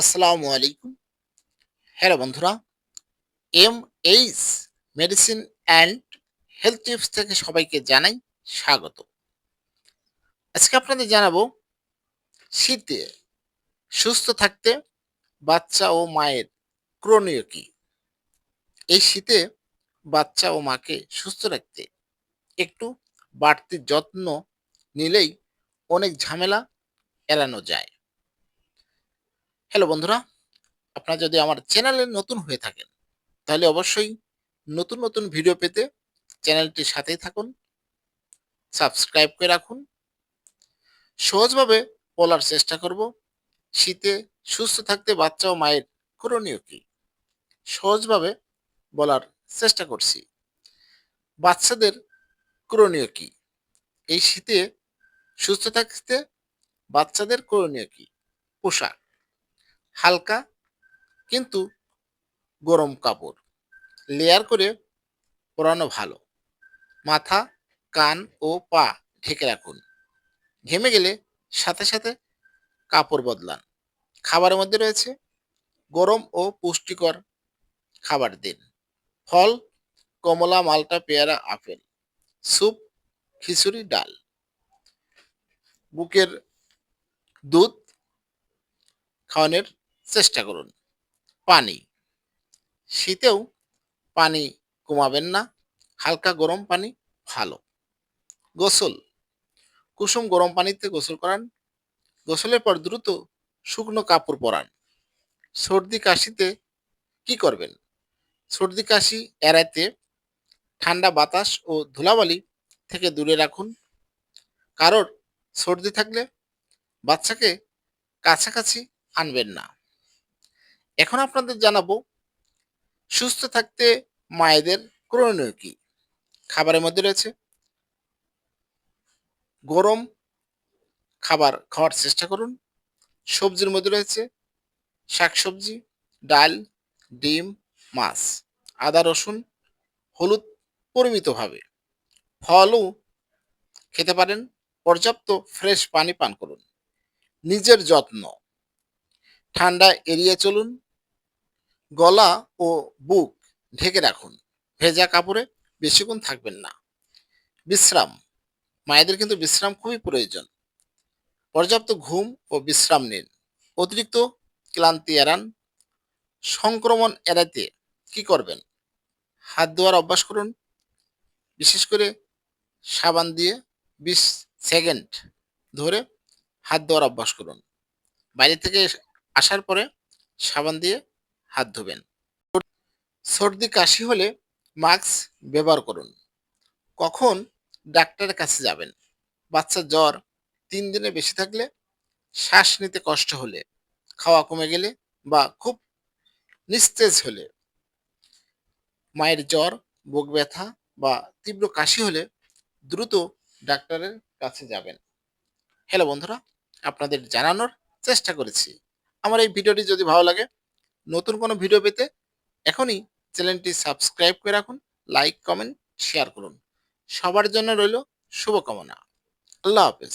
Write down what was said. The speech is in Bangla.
আসসালামু আলাইকুম। হ্যালো বন্ধুরা M H medicine and health tips থেকে সবাইকে জানাই স্বাগত। আজকে আপনাদের জানাব, শীতে সুস্থ থাকতে বাচ্চা ও মায়ের করণীয় কি? এই শীতে বাচ্চা ও মাকে সুস্থ রাখতে একটু বাড়তি যত্ন নিলেই অনেক ঝামেলা এড়ানো যায়। হ্যালো বন্ধুরা, আপনারা যদি আমার চ্যানেলে নতুন হয়ে থাকেন, তাহলে অবশ্যই নতুন নতুন ভিডিও পেতে চ্যানেলটির সাথেই থাকুন, সাবস্ক্রাইব করে রাখুন। সহজভাবে বলার চেষ্টা করব, শীতে সুস্থ থাকতে বাচ্চা ও মায়ের করণীয় কি? সহজভাবে বলার চেষ্টা করছি। বাচ্চাদের করণীয় কি? এই শীতে সুস্থ থাকতে বাচ্চাদের করণীয় কি? পোশাক। হালকা কিন্তু গরম কাপড়। লেয়ার করে পরানো ভালো। মাথা, কান ও পা ঢেকে রাখুন। ঘেমে গেলে সাথে সাথে কাপড় বদলান। খাবারের মধ্যে রয়েছে গরম ও পুষ্টিকর খাবার দিন। ফল, কমলা, মালটা, পেয়ারা, আপেল, স্যুপ, খিচুড়ি, ডাল। বুকের দুধ খাওয়ানোর চেষ্টা করুন। পানি। শীতেও পানি কমাবেন না। হালকা গরম পানি ভালো। গোসল। কুসুম গরম পানিতে গোসল করান। গোসলের পর দ্রুত শুকনো কাপড় পরান। সর্দি কাশিতে কি করবেন? সর্দি কাশি এড়াইতে ঠান্ডা বাতাস ও ধুলাবালি থেকে দূরে রাখুন। কারোর সর্দি থাকলে বাচ্চাকে কাছাকাছি আনবেন না। এখন আপনাদের জানাব, সুস্থ থাকতে মায়েদের করণীয় কি? খাবারের মধ্যে রয়েছে গরম খাবার খাওয়ার চেষ্টা করুন। সবজির মধ্যে রয়েছে শাকসবজি, ডাল, ডিম, মাছ, আদা, রসুন, হলুদ পরিমিতভাবে। ফলও খেতে পারেন, পর্যাপ্ত ফ্রেশ পানি পান করুন। নিজের যত্ন। ঠান্ডা এড়িয়ে চলুন। গলা ও বুক ঢেকে রাখুন। ভেজা কাপড়ে বেশিক্ষণ থাকবেন না। বিশ্রাম। মায়েদের কিন্তু বিশ্রাম খুবই প্রয়োজন। পর্যাপ্ত ঘুম ও বিশ্রাম নিন। অতিরিক্ত ক্লান্তি এড়ান। সংক্রমণ এড়াতে কি করবেন? হাত ধোয়ার অভ্যাস করুন। বিশেষ করে সাবান দিয়ে বিশ সেকেন্ড ধরে হাত ধোয়ার অভ্যাস করুন। বাইরে থেকে আসার পরে সাবান দিয়ে হাত ধোবেন। সর্দি কাশি হলে মাস্ক ব্যবহার করুন। কখন ডাক্তারের কাছে যাবেন? বাচ্চার জ্বর তিন দিনে বেশি থাকলে শ্বাস নিতে কষ্ট হলে, খাওয়া কমে গেলে বা খুব নিস্তেজ হলে, মায়ের জ্বর, বুক ব্যথা বা তীব্র কাশি হলে দ্রুত ডাক্তারের কাছে যাবেন। হ্যালো বন্ধুরা, আপনাদের জানানোর চেষ্টা করেছি। আমার এই ভিডিওটি যদি ভালো লাগে নতুন কোনো ভিডিও পেতে এখনই চ্যানেলটি সাবস্ক্রাইব করে রাখুন লাইক কমেন্ট শেয়ার করুন। সবার জন্য রইল শুভকামনা। আল্লাহ হাফেজ।